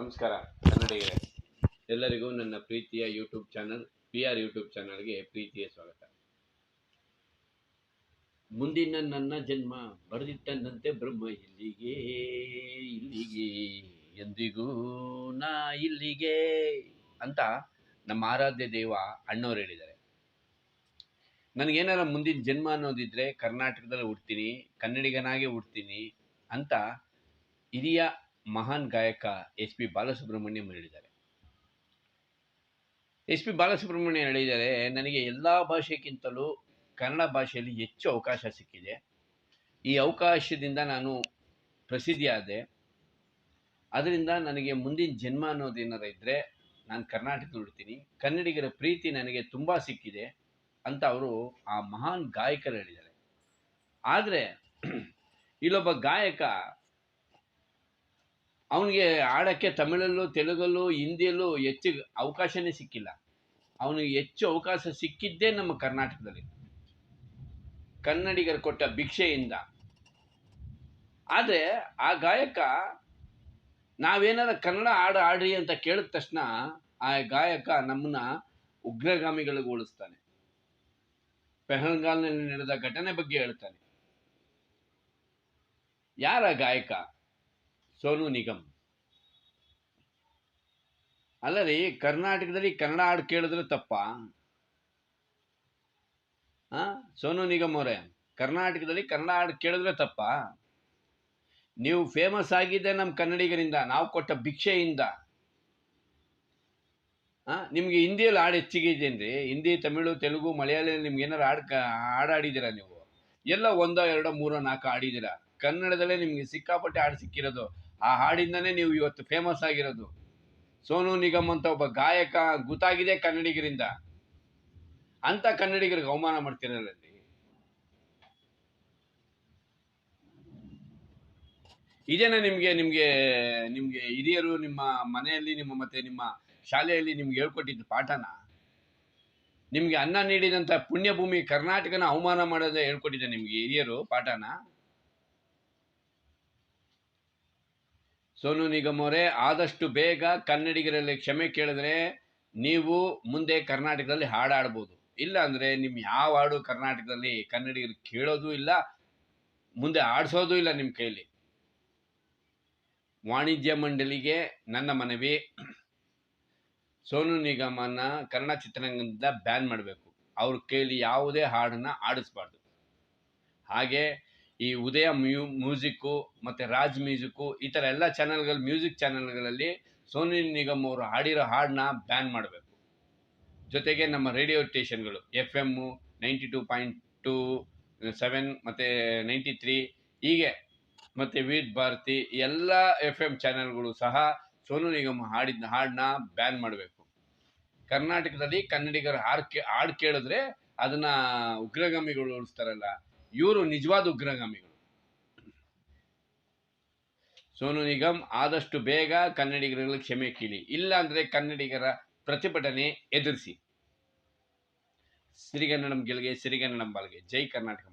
ನಮಸ್ಕಾರ, ಕನ್ನಡಿಗರೇ. ಎಲ್ಲರಿಗೂ ನನ್ನ ಪ್ರೀತಿಯ YouTube channel P R YouTube ಚಾನಲ್ಗೆ ಪ್ರೀತಿಯ ಸ್ವಾಗತ. ಮುಂದಿನ ನನ್ನ ಜನ್ಮ ಬರೆದಿಟ್ಟನಂತೆ ಬ್ರಹ್ಮ ಇಲ್ಲಿಗೆ ಇಲ್ಲಿಗೆ, ಎಂದಿಗೂ ನಾ ಇಲ್ಲಿಗೆ ಅಂತ ನಮ್ಮ ಆರಾಧ್ಯ ದೇವ ಅಣ್ಣವ್ರು ಹೇಳಿದ್ದಾರೆ. ನನಗೇನಾರ ಮುಂದಿನ ಜನ್ಮ ಅನ್ನೋದಿದ್ರೆ ಕರ್ನಾಟಕದಲ್ಲಿ ಹುಡ್ತೀನಿ, ಕನ್ನಡಿಗನಾಗೆ ಹುಡ್ತೀನಿ ಅಂತ ಹಿರಿಯ ಮಹಾನ್ ಗಾಯಕ ಎಸ್ ಪಿ ಬಾಲಸುಬ್ರಹ್ಮಣ್ಯಂ ಹೇಳಿದ್ದಾರೆ. ಎಚ್ ಪಿ ಬಾಲಸುಬ್ರಹ್ಮಣ್ಯ ಹೇಳಿದ್ದಾರೆ, ನನಗೆ ಎಲ್ಲ ಭಾಷೆಗಿಂತಲೂ ಕನ್ನಡ ಭಾಷೆಯಲ್ಲಿ ಹೆಚ್ಚು ಅವಕಾಶ ಸಿಕ್ಕಿದೆ. ಈ ಅವಕಾಶದಿಂದ ನಾನು ಪ್ರಸಿದ್ಧಿಯಾದೆ. ಅದರಿಂದ ನನಗೆ ಮುಂದಿನ ಜನ್ಮ ಅನ್ನೋದೇನಾರ ಇದ್ದರೆ ನಾನು ಕರ್ನಾಟಕ ಹುಡ್ತೀನಿ ಕನ್ನಡಿಗರ ಪ್ರೀತಿ ನನಗೆ ತುಂಬ ಸಿಕ್ಕಿದೆ ಅಂತ ಅವರು ಆ ಮಹಾನ್ ಗಾಯಕರು ಹೇಳಿದ್ದಾರೆ. ಆದರೆ, ಇಲ್ಲೊಬ್ಬ ಗಾಯಕ ಅವನಿಗೆ ಆಡೋಕ್ಕೆ ತಮಿಳಲ್ಲೂ, ತೆಲುಗಲ್ಲೂ, ಹಿಂದಿಯಲ್ಲೂ ಹೆಚ್ಚು ಅವಕಾಶವೇ ಸಿಕ್ಕಿಲ್ಲ. ಅವನಿಗೆ ಹೆಚ್ಚು ಅವಕಾಶ ಸಿಕ್ಕಿದ್ದೇ ನಮ್ಮ ಕರ್ನಾಟಕದಲ್ಲಿ. ಕನ್ನಡಿಗರು ಕೊಟ್ಟ ಭಿಕ್ಷೆಯಿಂದ. ಆದರೆ ಆ ಗಾಯಕ ನಾವೇನಾರ ಕನ್ನಡ ಹಾಡು ಆಡ್ರಿ ಅಂತ ಕೇಳಿದ ತಕ್ಷಣ ಆ ಗಾಯಕ ನಮ್ಮನ್ನ ಉಗ್ರಗಾಮಿಗಳಿಗೆ ಹೋಲಿಸ್ತಾನೆ. ಪೆಹಲ್ಗಾಲ್ನಲ್ಲಿ ನಡೆದ ಘಟನೆ ಬಗ್ಗೆ ಹೇಳ್ತಾನೆ. ಯಾರ ಗಾಯಕ? ಸೋನು ನಿಗಮ್. ಅಲ್ಲ ರೀ ಕರ್ನಾಟಕದಲ್ಲಿ ಕನ್ನಡ ಹಾಡು ಕೇಳಿದ್ರೆ ತಪ್ಪ? ಸೋನು ನಿಗಮ್ ಅವರೇ, ಕರ್ನಾಟಕದಲ್ಲಿ ಕನ್ನಡ ಹಾಡು ಕೇಳಿದ್ರೆ ತಪ್ಪ? ನೀವು ಫೇಮಸ್ ಆಗಿದ್ದೆ ನಮ್ಮ ಕನ್ನಡಿಗರಿಂದ, ನಾವು ಕೊಟ್ಟ ಭಿಕ್ಷೆಯಿಂದ. ನಿಮಗೆ ಹಿಂದಿಯಲ್ಲಿ ಹಾಡು ಹೆಚ್ಚಿಗೆ ರೀ ಹಿಂದಿ, ತಮಿಳು, ತೆಲುಗು ಮಲಯಾಳಿ ನಿಮ್ಗೆ ಏನಾರು ಹಾಡು ಹಾಡಾಡಿದ್ದೀರಾ ನೀವು? ಎಲ್ಲ ಒಂದೋ, ಎರಡೋ, ಮೂರೋ, ನಾಲ್ಕು ಆಡಿದ್ದೀರಾ ಕನ್ನಡದಲ್ಲೇ ನಿಮಗೆ ಸಿಕ್ಕಾಪಟ್ಟೆ ಹಾಡು ಸಿಕ್ಕಿರೋದು. ಆ ಹಾಡಿಂದನೇ ನೀವು ಇವತ್ತು ಫೇಮಸ್ ಆಗಿರೋದು. ಸೋನು ನಿಗಮ್ ಅಂತ ಒಬ್ಬ ಗಾಯಕ ಗೊತ್ತಾಗಿದೆ ಕನ್ನಡಿಗರಿಂದ. ಅಂತ ಕನ್ನಡಿಗರಿಗೆ ಅವಮಾನ ಮಾಡ್ತಿರಲ್ಲ ಇದೇನ ನಿಮ್ಗೆ ನಿಮ್ಗೆ ನಿಮ್ಗೆ ಹಿರಿಯರು ನಿಮ್ಮ ಮನೆಯಲ್ಲಿ, ನಿಮ್ಮ ಮತ್ತೆ ನಿಮ್ಮ ಶಾಲೆಯಲ್ಲಿ ನಿಮ್ಗೆ ಹೇಳ್ಕೊಟ್ಟಿದ್ದು ಪಾಠನ? ನಿಮ್ಗೆ ಅನ್ನ ನೀಡಿದಂತ ಪುಣ್ಯಭೂಮಿ ಕರ್ನಾಟಕನ ಅವಮಾನ ಮಾಡೋದೇ ಹೇಳ್ಕೊಟ್ಟಿದ್ದೆ ನಿಮ್ಗೆ ಹಿರಿಯರು ಪಾಠನ? ಸೋನು ನಿಗಮರೇ ಆದಷ್ಟು ಬೇಗ ಕನ್ನಡಿಗರಲ್ಲಿ ಕ್ಷಮೆ ಕೇಳಿದ್ರೆ ನೀವು ಮುಂದೆ ಕರ್ನಾಟಕದಲ್ಲಿ ಹಾಡಾಡ್ಬೋದು. ಇಲ್ಲ ಅಂದರೆ ನಿಮ್ಮ ಯಾವ ಹಾಡು ಕರ್ನಾಟಕದಲ್ಲಿ ಕನ್ನಡಿಗರು ಕೇಳೋದು ಇಲ್ಲ, ಮುಂದೆ ಆಡಿಸೋದು ಇಲ್ಲ ನಿಮ್ಮ ಕೈಲಿ. ವಾಣಿಜ್ಯ ಮಂಡಳಿಗೆ ನನ್ನ ಮನವಿ, ಸೋನು ನಿಗಮನ ಕನ್ನಡ ಚಿತ್ರರಂಗದಿಂದ ಬ್ಯಾನ್ ಮಾಡಬೇಕು. ಅವ್ರ ಕೈಲಿ ಯಾವುದೇ ಹಾಡನ್ನು ಆಡಿಸ್ಬಾರ್ದು ಹಾಗೆ ಈ ಉದಯ ಮ್ಯೂ, ಮ್ಯೂಸಿಕ್ಕು ಮತ್ತು ರಾಜ್ ಮ್ಯೂಸಿಕ್ಕು ಈ ಥರ ಎಲ್ಲ ಚಾನಲ್ಗಳು, ಮ್ಯೂಸಿಕ್ ಚಾನಲ್ಗಳಲ್ಲಿ ಸೋನು ನಿಗಮ್ ಅವರು ಹಾಡಿರೋ ಹಾಡನ್ನ ಬ್ಯಾನ್ ಮಾಡಬೇಕು. ಜೊತೆಗೆ ನಮ್ಮ radio ಸ್ಟೇಷನ್ಗಳು F M ninety two point two, seven ಮತ್ತು ನೈಂಟಿ ತ್ರೀ ಹೀಗೆ ಮತ್ತು ವೀರ್ ಭಾರತಿ ಎಲ್ಲ ಎಫ್ ಎಂ ಚಾನೆಲ್ಗಳು ಸಹ ಸೋನು ನಿಗಮ್ ಹಾಡಿದ ಹಾಡನ್ನ ಬ್ಯಾನ್ ಮಾಡಬೇಕು. ಕರ್ನಾಟಕದಲ್ಲಿ ಕನ್ನಡಿಗರು ಹಾಡು ಕೇ, ಹಾಡು ಕೇಳಿದ್ರೆ ಅದನ್ನು ಉಗ್ರಗಾಮಿಗಳು ಉಳಿಸ್ತಾರಲ್ಲ ಇವರು ನಿಜವಾದ ಉಗ್ರಗಾಮಿಗಳು. ಸೋನು ನಿಗಮ್, ಆದಷ್ಟು ಬೇಗ ಕನ್ನಡಿಗರಲ್ಲಿ ಕ್ಷಮೆ ಕೀಳಿ. ಇಲ್ಲ ಅಂದರೆ ಕನ್ನಡಿಗರ ಪ್ರತಿಭಟನೆ ಎದುರಿಸಿ. ಸಿರಿಗನ್ನಡಂ ಗೆಲ್ಗೆ, ಸಿರಿಗನ್ನಡಂ ಬಾಲ್ಗೆ. ಜೈ ಕರ್ನಾಟಕ